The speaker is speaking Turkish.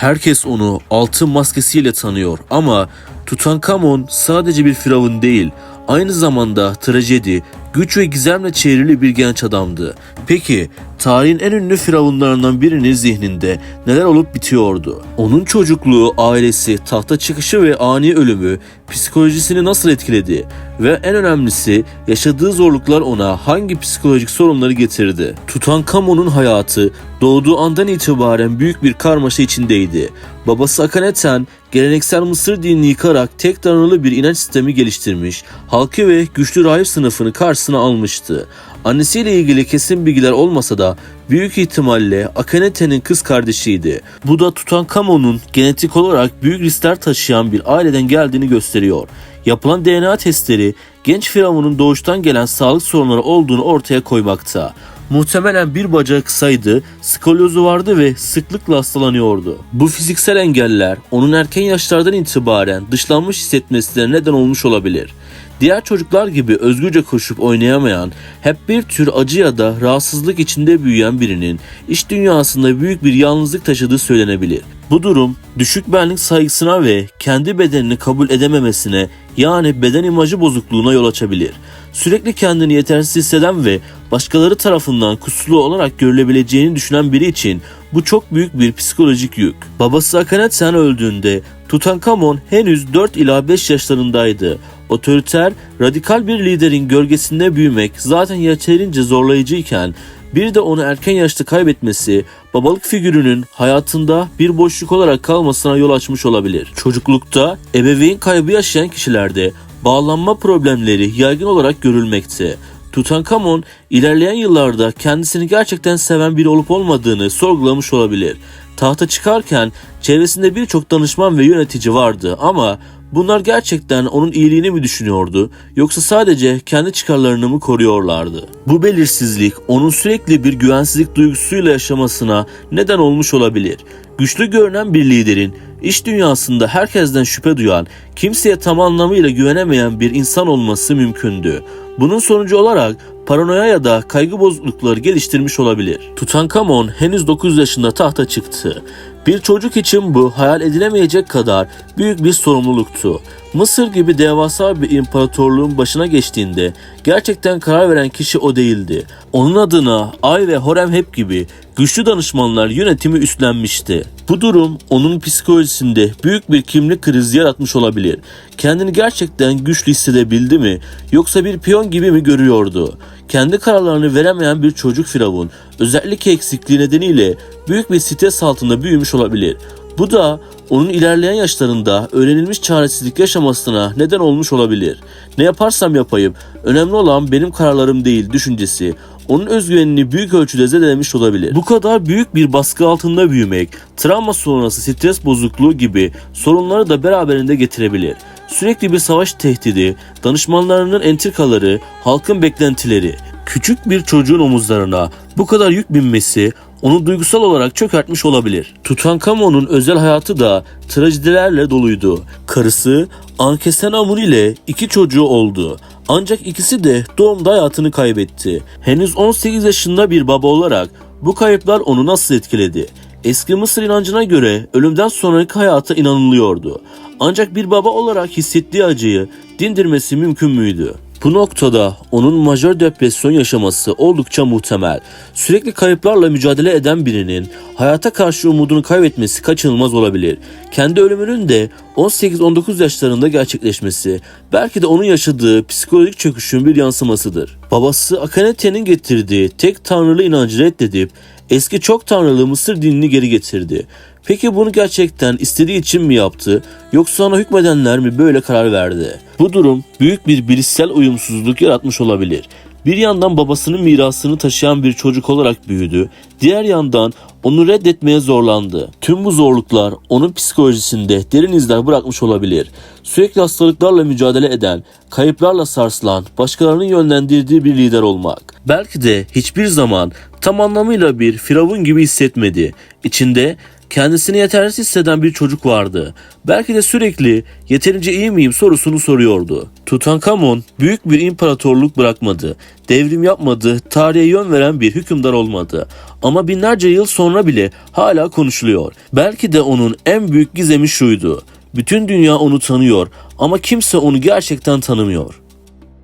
Herkes onu altın maskesiyle tanıyor ama Tutankamon sadece bir firavun değil, aynı zamanda trajedi, güç ve gizemle çevrili bir genç adamdı. Peki tarihin en ünlü firavunlarından birinin zihninde neler olup bitiyordu? Onun çocukluğu, ailesi, tahta çıkışı ve ani ölümü psikolojisini nasıl etkiledi? Ve en önemlisi yaşadığı zorluklar ona hangi psikolojik sorunları getirdi? Tutankamon'un hayatı doğduğu andan itibaren büyük bir karmaşa içindeydi. Babası Akhenaten geleneksel Mısır dinini yıkarak tek tanrılı bir inanç sistemi geliştirmiş, halkı ve güçlü rahip sınıfını karşısına almıştı. Annesiyle ilgili kesin bilgiler olmasa da büyük ihtimalle Akhenaten'in kız kardeşiydi. Bu da Tutankamon'un genetik olarak büyük riskler taşıyan bir aileden geldiğini gösteriyor. Yapılan DNA testleri genç firavunun doğuştan gelen sağlık sorunları olduğunu ortaya koymakta. Muhtemelen bir bacağı kısaydı, skolyozu vardı ve sıklıkla hastalanıyordu. Bu fiziksel engeller onun erken yaşlardan itibaren dışlanmış hissetmesine neden olmuş olabilir. Diğer çocuklar gibi özgürce koşup oynayamayan, hep bir tür acı ya da rahatsızlık içinde büyüyen birinin iş dünyasında büyük bir yalnızlık taşıdığı söylenebilir. Bu durum düşük benlik saygısına ve kendi bedenini kabul edememesine yani beden imajı bozukluğuna yol açabilir. Sürekli kendini yetersiz hisseden ve başkaları tarafından kusurlu olarak görülebileceğini düşünen biri için bu çok büyük bir psikolojik yük. Babası Akhenaten öldüğünde Tutankamon henüz 4 ila 5 yaşlarındaydı. Otoriter, radikal bir liderin gölgesinde büyümek zaten yeterince zorlayıcıyken bir de onu erken yaşta kaybetmesi babalık figürünün hayatında bir boşluk olarak kalmasına yol açmış olabilir. Çocuklukta ebeveyn kaybı yaşayan kişilerde bağlanma problemleri yaygın olarak görülmekte. Tutankamon ilerleyen yıllarda kendisini gerçekten seven biri olup olmadığını sorgulamış olabilir. Tahta çıkarken çevresinde birçok danışman ve yönetici vardı ama bunlar gerçekten onun iyiliğini mi düşünüyordu yoksa sadece kendi çıkarlarını mı koruyorlardı? Bu belirsizlik onun sürekli bir güvensizlik duygusuyla yaşamasına neden olmuş olabilir. Güçlü görünen bir liderin iş dünyasında herkesten şüphe duyan, kimseye tam anlamıyla güvenemeyen bir insan olması mümkündü. Bunun sonucu olarak paranoya ya da kaygı bozuklukları geliştirmiş olabilir. Tutankamon henüz 9 yaşında tahta çıktı. Bir çocuk için bu hayal edilemeyecek kadar büyük bir sorumluluktu. Mısır gibi devasa bir imparatorluğun başına geçtiğinde gerçekten karar veren kişi o değildi. Onun adına Ay ve Horemheb gibi güçlü danışmanlar yönetimi üstlenmişti. Bu durum onun psikolojisinde büyük bir kimlik krizi yaratmış olabilir. Kendini gerçekten güçlü hissedebildi mi yoksa bir piyon gibi mi görüyordu? Kendi kararlarını veremeyen bir çocuk firavun özellikle eksikliği nedeniyle büyük bir stres altında büyümüş olabilir. Bu da onun ilerleyen yaşlarında öğrenilmiş çaresizlik yaşamasına neden olmuş olabilir. Ne yaparsam yapayım, önemli olan benim kararlarım değil düşüncesi onun özgüvenini büyük ölçüde zedelemiş olabilir. Bu kadar büyük bir baskı altında büyümek, travma sonrası stres bozukluğu gibi sorunları da beraberinde getirebilir. Sürekli bir savaş tehdidi, danışmanlarının entrikaları, halkın beklentileri, küçük bir çocuğun omuzlarına bu kadar yük binmesi onu duygusal olarak çökertmiş olabilir. Tutankamon'un özel hayatı da trajedilerle doluydu. Karısı Ankhesenamun ile iki çocuğu oldu. Ancak ikisi de doğumda hayatını kaybetti. Henüz 18 yaşında bir baba olarak bu kayıplar onu nasıl etkiledi? Eski Mısır inancına göre ölümden sonraki hayata inanılıyordu. Ancak bir baba olarak hissettiği acıyı dindirmesi mümkün müydü? Bu noktada onun majör depresyon yaşaması oldukça muhtemel. Sürekli kayıplarla mücadele eden birinin hayata karşı umudunu kaybetmesi kaçınılmaz olabilir. Kendi ölümünün de 18-19 yaşlarında gerçekleşmesi belki de onun yaşadığı psikolojik çöküşün bir yansımasıdır. Babası Akhenaten'in getirdiği tek tanrılı inancı reddedip eski çok tanrılı Mısır dinini geri getirdi. Peki bunu gerçekten istediği için mi yaptı yoksa ona hükmedenler mi böyle karar verdi? Bu durum büyük bir bilişsel uyumsuzluk yaratmış olabilir. Bir yandan babasının mirasını taşıyan bir çocuk olarak büyüdü. Diğer yandan onu reddetmeye zorlandı. Tüm bu zorluklar onun psikolojisinde derin izler bırakmış olabilir. Sürekli hastalıklarla mücadele eden, kayıplarla sarsılan, başkalarının yönlendirdiği bir lider olmak. Belki de hiçbir zaman tam anlamıyla bir firavun gibi hissetmedi. İçinde kendisini yetersiz hisseden bir çocuk vardı. Belki de sürekli yeterince iyi miyim sorusunu soruyordu. Tutankamon büyük bir imparatorluk bırakmadı. Devrim yapmadı, tarihe yön veren bir hükümdar olmadı. Ama binlerce yıl sonra bile hala konuşuluyor. Belki de onun en büyük gizemi şuydu. Bütün dünya onu tanıyor ama kimse onu gerçekten tanımıyor.